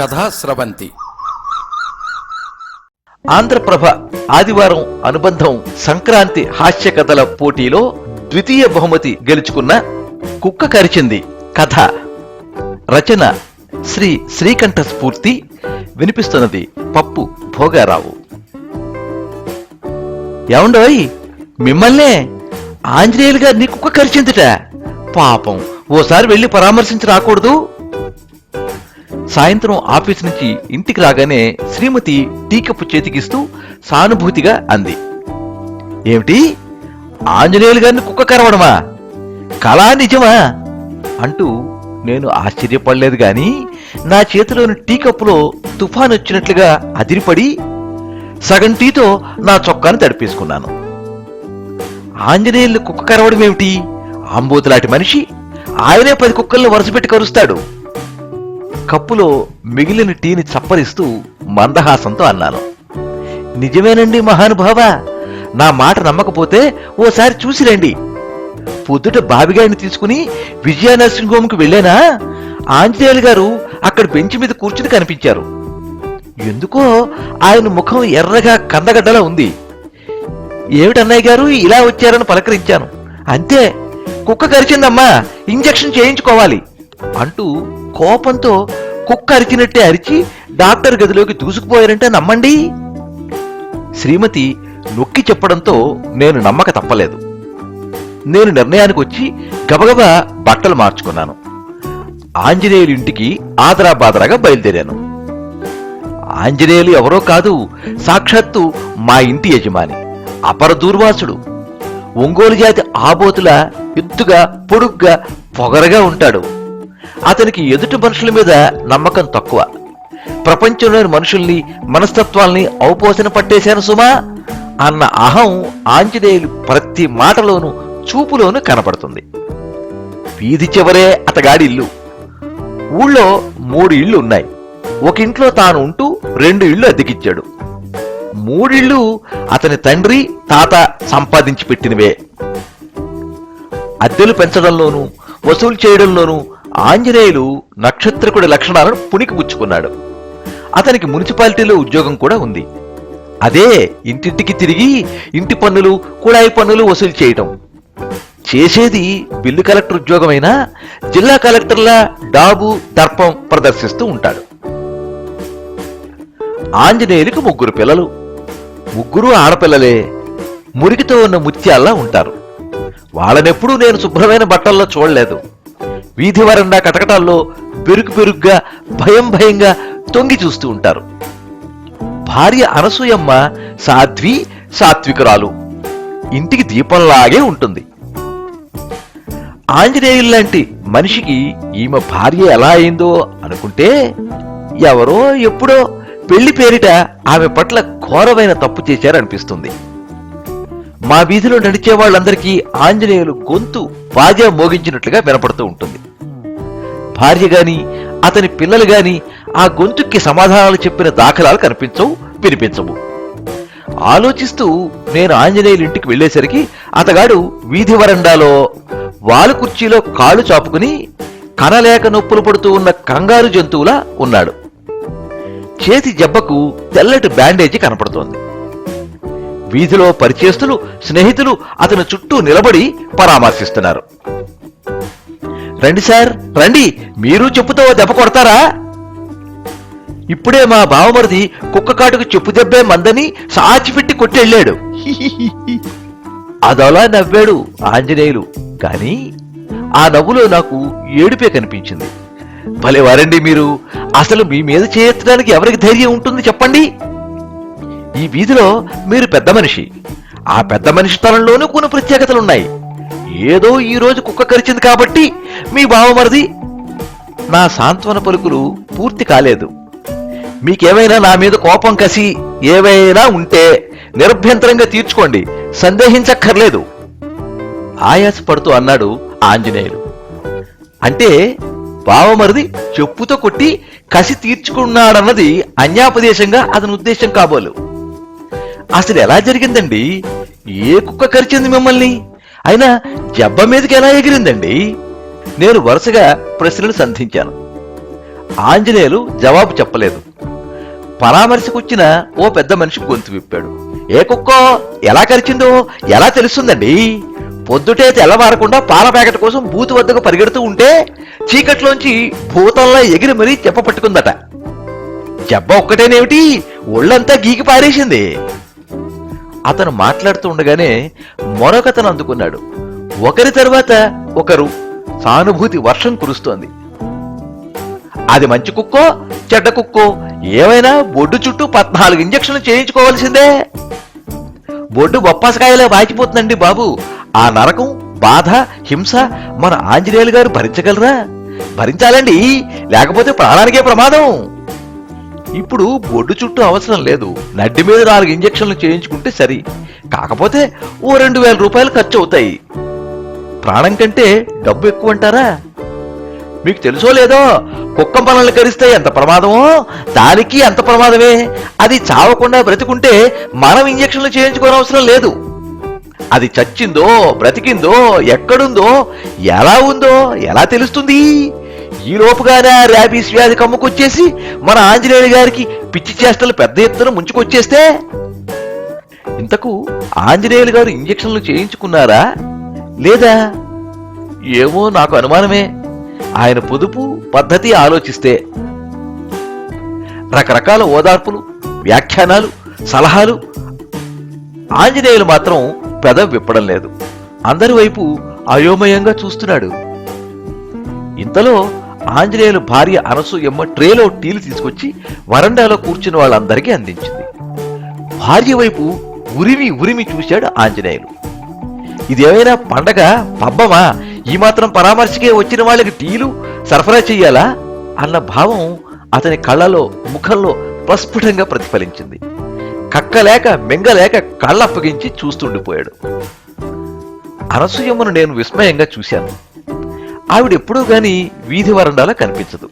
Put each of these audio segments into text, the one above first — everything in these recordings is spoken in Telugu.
కథా స్రవంతి. ఆంధ్రప్రభ ఆదివారం అనుబంధం సంక్రాంతి హాస్య కథల పోటీలో ద్వితీయ బహుమతి గెలుచుకున్న కుక్క కరిచింది కథ. రచన శ్రీ శ్రీకంఠ స్ఫూర్తి వినిపిస్తున్నది పప్పు భోగారావు. ఏమండోయ్ మిమ్మల్నే ఆంజనేయులు గారిని కుక్క కరిచిందిట. పాపం ఓసారి వెళ్ళి పరామర్శించి రాకూడదు. సాయంత్రం ఆఫీస్ నుంచి ఇంటికి రాగానే శ్రీమతి టీ కప్పు చేతికిస్తూ సానుభూతిగా అంది. ఏమిటి? ఆంజనేయులు గారిని కుక్క కరవడమా? కళా నిజమా? అంటూ నేను ఆశ్చర్యపడలేదు గాని నా చేతిలోని టీ కప్పులో తుఫాన్ వచ్చినట్లుగా అదిరిపడి సగం టీతో నా చొక్కాను తడిపేసుకున్నాను. ఆంజనేయులు కుక్క కరవడం ఏమిటి ఆంబోతులాంటి మనిషి ఆయనే పది కుక్కల్ని వరుసపెట్టి కరుస్తాడు. కప్పులో మిగిలిన టీని చప్పరిస్తూ మందహాసంతో అన్నాను. నిజమేనండి మహానుభావ నా మాట నమ్మకపోతే ఓసారి చూసి రండి. పొద్దుట బాబిగాడిని తీసుకుని విజయ నర్సింగ్ హోమ్కి వెళ్ళానా? ఆంజనేయులు గారు అక్కడ బెంచ్ మీద కూర్చుని కనిపించారు. ఎందుకో ఆయన ముఖం ఎర్రగా కందగడ్డలా ఉంది. ఏమిటన్నయ్య గారు ఇలా వచ్చారని పలకరించాను. అంతే కుక్క కరిచిందమ్మా ఇంజెక్షన్ చేయించుకోవాలి అంటూ కోపంతో కుక్క అరిచినట్టే అరిచి డాక్టర్ గదిలోకి దూసుకుపోయారంటే నమ్మండి? శ్రీమతి నొక్కి చెప్పడంతో నేను నమ్మక తప్పలేదు. నేను నిర్ణయానికి వచ్చి గబగబా బట్టలు మార్చుకున్నాను. ఆంజనేయులు ఇంటికి ఆదరాబాదరాగా బయలుదేరాను. ఆంజనేయులు ఎవరో కాదు సాక్షాత్తు మా ఇంటి యజమాని అపర దూర్వాసుడు. ఒంగోలు జాతి ఆబోతుల ఎత్తుగా పొడుగ్గా పొగరగా ఉంటాడు. అతనికి ఎదుటి మనుషుల మీద నమ్మకం తక్కువ. ప్రపంచంలోని మనుషుల్ని మనస్తత్వాల్ని ఔపోసన పట్టేశాను సుమా అన్న అహం ఆంజనేయులు ప్రతి మాటలోనూ చూపులోనూ కనపడుతుంది వీధి చివరే అతగాడి ఇల్లు. ఊళ్ళో మూడు ఇళ్ళు ఉన్నాయి. ఒక ఇంట్లో తాను ఉంటూ రెండు ఇళ్ళు అద్దెకిచ్చాడు. మూడిళ్ళు అతని తండ్రి తాత సంపాదించి పెట్టినవే. అద్దెలు పెంచడంలోనూ వసూలు చేయడంలోనూ ఆంజనేయులు నక్షత్రకుడి లక్షణాలను పుణికి పుచ్చుకున్నాడు అతనికి మున్సిపాలిటీలో ఉద్యోగం కూడా ఉంది. అదే ఇంటింటికి తిరిగి ఇంటి పన్నులు కుళాయి పన్నులు వసూలు చేయటం. చేసేది బిల్లు కలెక్టర్ ఉద్యోగమైనా జిల్లా కలెక్టర్ల డాబు దర్పం ప్రదర్శిస్తూ ఉంటాడు. ఆంజనేయులకు ముగ్గురు పిల్లలు. ముగ్గురు ఆడపిల్లలే. మురికితో ఉన్న ముత్యాల్లా ఉంటారు. వాళ్ళనెప్పుడూ నేను శుభ్రమైన బట్టల్లో చూడలేదు. వీధి వరండా కటకటాల్లో పెరుగు బెరుగ్గా భయం భయంగా తొంగి చూస్తూ ఉంటారు. భార్య అనసూయమ్మ సాధ్వి సాత్వికురాలు. ఇంటికి దీపంలాగే ఉంటుంది. ఆంజనేయుల్లాంటి మనిషికి ఈమె భార్య ఎలా అయిందో అనుకుంటే ఎవరో ఎప్పుడో పెళ్ళి పేరిట ఆమె పట్ల ఘోరమైన తప్పు చేశారనిపిస్తుంది. మా వీధిలో నడిచే వాళ్ళందరికీ ఆంజనేయులు గొంతు బాజా మోగించినట్లుగా వినపడుతూ ఉంటుంది. భార్య గాని అతని పిల్లలు గాని ఆ గొంతుకి సమాధానాలు చెప్పిన దాఖలాలు కనిపించవు వినిపించవు. ఆలోచిస్తూ నేను ఆంజనేయుల ఇంటికి వెళ్ళేసరికి అతగాడు వీధి వరండాలో వాలు కుర్చీలో కాళ్ళు చాపుకుని కనలేక నొప్పులు పడుతూ ఉన్న కంగారు జంతువులా ఉన్నాడు. చేతి జబ్బకు తెల్లటి బ్యాండేజీ కనపడుతోంది. వీధిలో పరిచేస్తులు స్నేహితులు అతని చుట్టూ నిలబడి పరామర్శిస్తున్నారు. రండి సార్ రండి. మీరు చెప్పుతో దెబ్బ కొడతారా? ఇప్పుడే మా బావమరిది కుక్క కాటుకు చెప్పు దెబ్బే మందని సాచిపెట్టి కొట్టెళ్ళాడు. అదలా నవ్వాడు ఆంజనేయులు. కాని ఆ నవ్వులో నాకు ఏడుపే కనిపించింది. భలే వారండి మీరు. అసలు మీ మీద చేయెత్తడానికి ఎవరికి ధైర్యం ఉంటుంది చెప్పండి? ఈ వీధిలో మీరు పెద్ద మనిషి. ఆ పెద్ద మనిషి తనంలోనూ కొన్ని ప్రత్యేకతలున్నాయి. ఏదో ఈ రోజు కుక్క కరిచింది కాబట్టి మీ బావమరిది నా సాంత్వన పలుకులు పూర్తి కాలేదు. మీకేమైనా నా మీద కోపం కసి ఏవైనా ఉంటే నిరభ్యంతరంగా తీర్చుకోండి. సందేహించక్కర్లేదు. ఆయాసపడుతూ అన్నాడు ఆంజనేయులు. అంటే బావమరిది చెప్పుతో కొట్టి కసి తీర్చుకున్నాడన్నది అన్యాపదేశంగా అతని ఉద్దేశం కాబోలు. అసలు ఎలా జరిగిందండి? ఏ కుక్క కరిచింది మిమ్మల్ని? అయినా జబ్బ మీదకి ఎలా ఎగిరిందండి? నేను వరుసగా ప్రశ్నలు సంధించాను. ఆంజనేయులు జవాబు చెప్పలేదు. పరామర్శకొచ్చిన ఓ పెద్ద మనిషి గొంతు విప్పాడు. ఏ కుక్కో ఎలా కరిచిందో ఎలా తెలుస్తుందండి? పొద్దుటే తెల్లవారకుండా పాల ప్యాకెట్ కోసం బూతు వద్దకు పరిగెడుతూ ఉంటే చీకట్లోంచి భూతంలా ఎగిరి మరీ చెప్ప పట్టుకుందట. జబ్బ ఒక్కటేనేమిటి? ఒళ్ళంతా గీకి పారేసింది. అతను మాట్లాడుతూ ఉండగానే మరొకతను అందుకున్నాడు. ఒకరి తర్వాత ఒకరు సానుభూతి వర్షం కురుస్తోంది. అది మంచి కుక్కో చెడ్డ కుక్కో? ఏమైనా బొడ్డు చుట్టూ పద్నాలుగు ఇంజక్షన్లు చేయించుకోవాల్సిందే. బొడ్డు బొప్పాసకాయలే వాచిపోతుందండి బాబు. ఆ నరకం బాధ హింస మన ఆంజనేయులు గారు భరించగలరా? భరించాలండి. లేకపోతే ప్రాణానికే ప్రమాదం. ఇప్పుడు బొడ్డు చుట్టూ అవసరం లేదు. నడ్డి మీద నాలుగు ఇంజక్షన్లు చేయించుకుంటే సరి. కాకపోతే ఓ రెండు వేల రూపాయలు ఖర్చు అవుతాయి. ప్రాణం కంటే డబ్బు ఎక్కువ అంటారా మీకు తెలుసో లేదో కుక్క మనల్ని కరిస్తే ఎంత ప్రమాదమో దానికి అంత ప్రమాదమే. అది చావకుండా బ్రతికుంటే మనం ఇంజక్షన్లు చేయించుకోనవసరం లేదు. అది చచ్చిందో బ్రతికిందో ఎక్కడుందో ఎలా ఉందో ఎలా తెలుస్తుంది? ఈ లోపుగానే ఆ ర్యాబీస్ వ్యాధి కమ్ముకొచ్చేసి మన ఆంజనేయులు గారికి పిచ్చి చేష్టలు పెద్ద ఎత్తున ముంచుకొచ్చేస్తే? ఇంతకు ఆంజనేయులు గారు ఇంజక్షన్లు చేయించుకున్నారా? లేదా? ఏమో నాకు అనుమానమే. ఆయన పొదుపు పద్ధతి ఆలోచిస్తే రకరకాల ఓదార్పులు వ్యాఖ్యానాలు సలహాలు. ఆంజనేయులు మాత్రం పెద విప్పడం లేదు. అందరి వైపు అయోమయంగా చూస్తున్నాడు. ఇంతలో ఆంజనేయులు భార్య అనసూయమ్మ ట్రేలో టీలు తీసుకొచ్చి వరండాలో కూర్చున్న వాళ్ళందరికీ అందించింది. భార్య వైపు ఉరిమి ఉరిమి చూశాడు ఆంజనేయులు. ఇదేమైనా పండగ పబ్బమా? ఈ మాత్రం పరామర్శకే వచ్చిన వాళ్ళకి టీలు? సరఫరా చెయ్యాలా? అన్న భావం అతని కళ్ళలో ముఖంలో ప్రస్ఫుటంగా ప్రతిఫలించింది. కక్కలేక మింగలేక కళ్ళప్పగించి చూస్తుండిపోయాడు. అనసూయమ్మను నేను విస్మయంగా చూశాను. ఆవిడెప్పుడూ గాని వీధి వరండాలో కనిపించదు.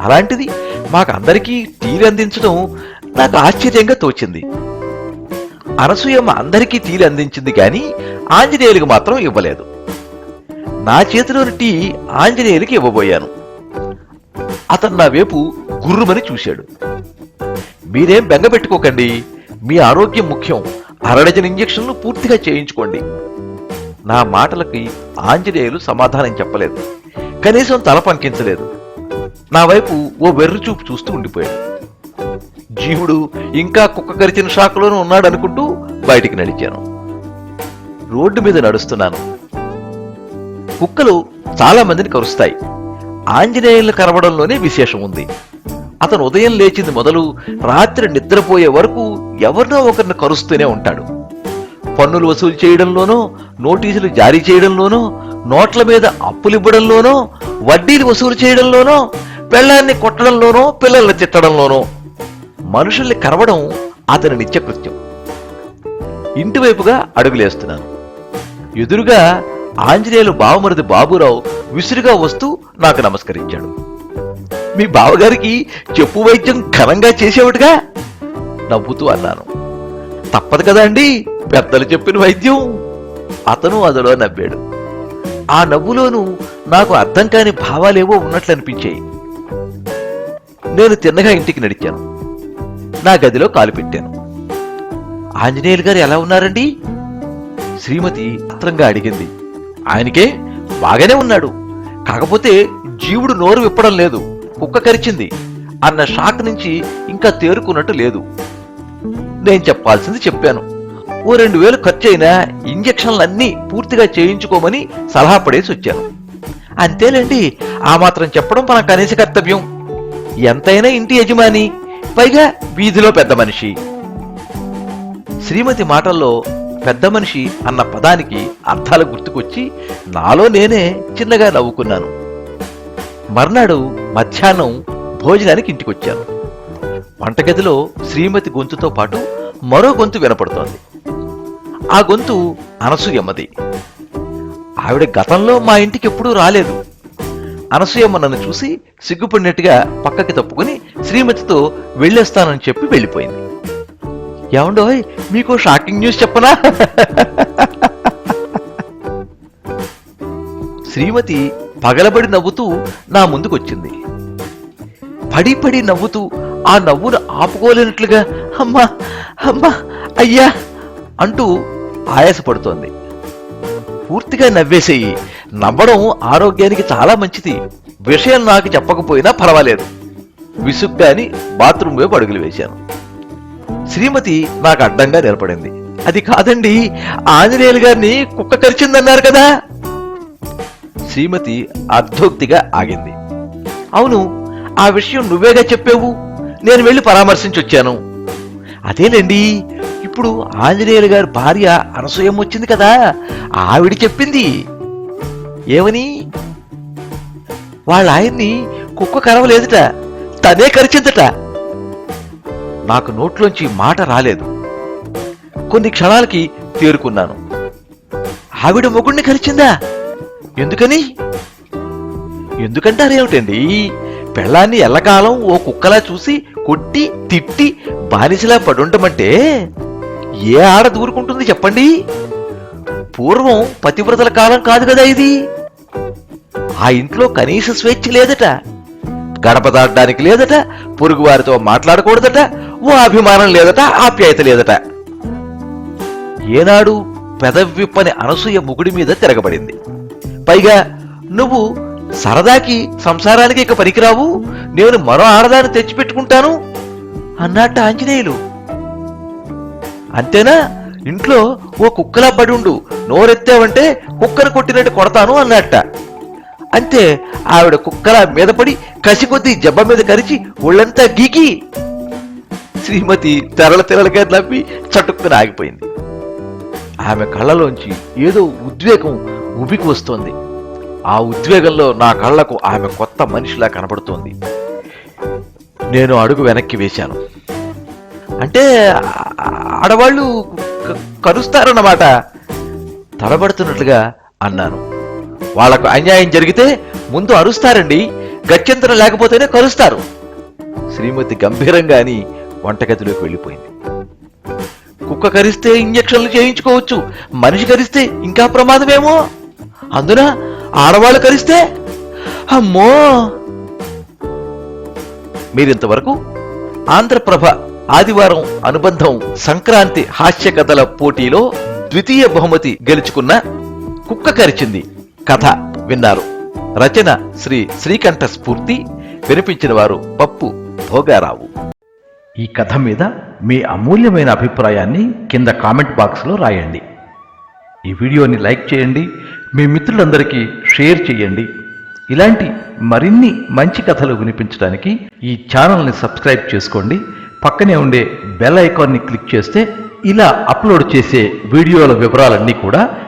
అలాంటిది మాకందరికీ టీలు అందించడం నాకు ఆశ్చర్యంగా తోచింది. అనసూయమ్మ అందరికీ టీలు అందించింది కానీ ఆంజనేయులకు మాత్రం ఇవ్వలేదు. నా చేతిలోని టీ ఆంజనేయులకి ఇవ్వబోయాను. అతను నా వైపు గుర్రుమని చూశాడు. మీరేం బెంగ పెట్టుకోకండి. మీ ఆరోగ్యం ముఖ్యం. అరడజన్ ఇంజక్షన్లు పూర్తిగా చేయించుకోండి. నా మాటలకి ఆంజనేయులు సమాధానం చెప్పలేదు. కనీసం తల పంకించలేదు. నా వైపు ఓ వెర్రి చూపు చూస్తూ ఉండిపోయాడు. జీవుడు ఇంకా కుక్క కరిచిన షాకులోనూ ఉన్నాడు అనుకుంటూ బయటికి నడిచాను. రోడ్డు మీద నడుస్తున్నాను. కుక్కలు చాలా మందిని కరుస్తాయి. ఆంజనేయులు కరవడంలోనే విశేషం ఉంది. అతను ఉదయం లేచింది మొదలు రాత్రి నిద్రపోయే వరకు ఎవరినో ఒకరిని కరుస్తూనే ఉంటాడు. పన్నులు వసూలు చేయడంలోనో నోటీసులు జారీ చేయడంలోనో నోట్ల మీద అప్పులివ్వడంలోనో వడ్డీలు వసూలు చేయడంలోనో పెళ్ళాన్ని కొట్టడంలోనో పిల్లల్ని తిట్టడంలోనో మనుషుల్ని కరవడం అతని నిత్యకృత్యం. ఇంటివైపుగా అడుగులేస్తున్నాను ఎదురుగా ఆంజనేయులు బావమరిది బాబురావు విసురుగా వస్తూ నాకు నమస్కరించాడు. మీ బావగారికి చెప్పు వైద్యం ఘనంగా చేసేవాడుగా నవ్వుతూ అన్నాను. తప్పదు కదా అండి పెద్దలు చెప్పిన వైద్యం. అతను అదలో నవ్వాడు. ఆ నవ్వులోనూ నాకు అర్థం కాని భావాలేవో ఉన్నట్లు అనిపించాయి నేను తిన్నగా ఇంటికి నడిచాను. నా గదిలో కాలు పెట్టాను. ఆంజనేయులు గారు ఎలా ఉన్నారండి? శ్రీమతి ఆత్రంగా అడిగింది. ఆయనకే బాగానే ఉన్నాడు. కాకపోతే జీవుడు నోరు విప్పడం లేదు. కుక్క కరిచింది. అన్న షాక్ నుంచి ఇంకా తేరుకున్నట్టు లేదు. నేను చెప్పాల్సింది చెప్పాను. ఓ రెండు వేలు ఖర్చు అయినా ఇంజక్షన్లన్నీ పూర్తిగా చేయించుకోమని సలహా పడేసి వచ్చాను. అంతేలేండి ఆ మాత్రం చెప్పడం మన కనీస కర్తవ్యం. ఎంతైనా ఇంటి యజమాని పైగా వీధిలో పెద్ద మనిషి. శ్రీమతి మాటల్లో పెద్ద మనిషి అన్న పదానికి అర్థాలు గుర్తుకొచ్చి నాలో నేనే చిన్నగా నవ్వుకున్నాను. మర్నాడు మధ్యాహ్నం భోజనానికి ఇంటికొచ్చాను. వంటగదిలో శ్రీమతి గొంతుతో పాటు మరో గొంతు వినపడుతోంది. ఆ గొంతు అనసూయమ్మది. ఆవిడ గతంలో మా ఇంటికి ఎప్పుడూ రాలేదు. అనసూయమ్మ నన్ను చూసి సిగ్గుపడినట్టుగా పక్కకి తప్పుకుని శ్రీమతితో వెళ్ళేస్తానని చెప్పి వెళ్ళిపోయింది. ఏమండోయ్ మీకు షాకింగ్ న్యూస్ చెప్పనా? శ్రీమతి పగలబడి నవ్వుతూ నా ముందుకొచ్చింది. పడి పడి నవ్వుతూ ఆ నవ్వును ఆపుకోలేనట్లుగా అమ్మా అమ్మా అయ్యా అంటూ ఆయాసపడుతోంది. పూర్తిగా నవ్వేసేయి. నవ్వడం ఆరోగ్యానికి చాలా మంచిది. విషయం నాకు చెప్పకపోయినా పర్వాలేదు. విసుగ్గా అని బాత్రూమ్ వైపు అడుగులు వేశాను. శ్రీమతి నాకు అడ్డంగా నిలబడింది. అది కాదండి ఆంజనేయులు గారిని కుక్క కరిచిందన్నారు కదా. శ్రీమతి అర్ధోక్తిగా ఆగింది. అవును ఆ విషయం నువ్వేగా చెప్పావు? నేను వెళ్ళి పరామర్శించి వచ్చాను అదేలేండి ఇప్పుడు ఆంజనేయులు గారి భార్య అనసూయం వచ్చింది కదా ఆవిడ చెప్పింది. ఏమని? వాళ్ళ ఆయన్ని కుక్క కరవలేదుట. తనే కరిచిందట. నాకు నోట్లోంచి మాట రాలేదు. కొన్ని క్షణాలకి తేరుకున్నాను. ఆవిడ మొగుణ్ణి కరిచిందా ఎందుకని? ఎందుకంటారేమిటండి పెళ్ళాన్ని ఎల్లకాలం ఓ కుక్కలా చూసి కొట్టి తిట్టి బానిసలా పడుండమంటే ఏ ఆడ దూరుకుంటుంది చెప్పండి? పూర్వం పతివ్రతల కాలం కాదు కదా ఇది. ఆ ఇంట్లో కనీస స్వేచ్ఛ లేదట. గడప దాటడానికి లేదట పొరుగు వారితో మాట్లాడకూడదట ఓ అభిమానం లేదట ఆప్యాయత లేదట. ఏనాడు పెదవిప్పని అనసూయ ముగుడి మీద తిరగబడింది. పైగా నువ్వు సరదాకి సంసారానికి ఇక పనికిరావు నేను మరో ఆడదాన్ని తెచ్చిపెట్టుకుంటాను అన్నట్ట ఆంజనేయులు. అంతేనా? ఇంట్లో ఓ కుక్కలా పడుండు నోరెత్తావంటే కుక్కను కొట్టినట్టు కొడతాను అన్నట్ట అంతే ఆవిడ కుక్కలా మీద పడి కసి కొద్దీ జబ్బ మీద కరిచి ఒళ్ళంతా గీకి శ్రీమతి తెరల తెరలుగా నవ్వి చటుక్కున ఆగిపోయింది. ఆమె కళ్ళలోంచి ఏదో ఉద్వేగం ఉబికి వస్తోంది. ఆ ఉద్వేగంలో నా కళ్ళకు ఆమె కొత్త మనిషిలా కనబడుతోంది నేను అడుగు వెనక్కి వేశాను. అంటే ఆడవాళ్ళు కరుస్తారన్నమాట. తడబడుతున్నట్లుగా అన్నాను. వాళ్ళకు అన్యాయం జరిగితే ముందు అరుస్తారండి. గత్యంతరం లేకపోతేనే కరుస్తారు. శ్రీమతి గంభీరంగా అని వంటగదిలోకి వెళ్ళిపోయింది. కుక్క కరిస్తే ఇంజక్షన్లు చేయించుకోవచ్చు. మనిషి కరిస్తే ఇంకా ప్రమాదమేమో? అందున ఆడవాళ్ళు కరిస్తే? అమ్మో! మీరింతవరకు ఆంధ్రప్రభ ఆదివారం అనుబంధం సంక్రాంతి హాస్య కథల పోటీలో ద్వితీయ బహుమతి గెలుచుకున్న కుక్క కరిచింది. కథ విన్నారు. రచన శ్రీ శ్రీకంఠ స్ఫూర్తి వినిపించిన వారు పప్పు భోగారావు. ఈ కథ మీద మీ అమూల్యమైన అభిప్రాయాన్ని కింద కామెంట్ బాక్స్లో రాయండి. ఈ వీడియోని లైక్ చేయండి మీ మిత్రులందరికీ షేర్ చేయండి. ఇలాంటి మరిన్ని మంచి కథలు వినిపించడానికి ఈ ఛానల్ని సబ్స్క్రైబ్ చేసుకోండి. పక్కనే ఉండే బెల్ ఐకాన్ని క్లిక్ చేస్తే ఇలా అప్లోడ్ చేసే వీడియోల వివరాలన్నీ కూడా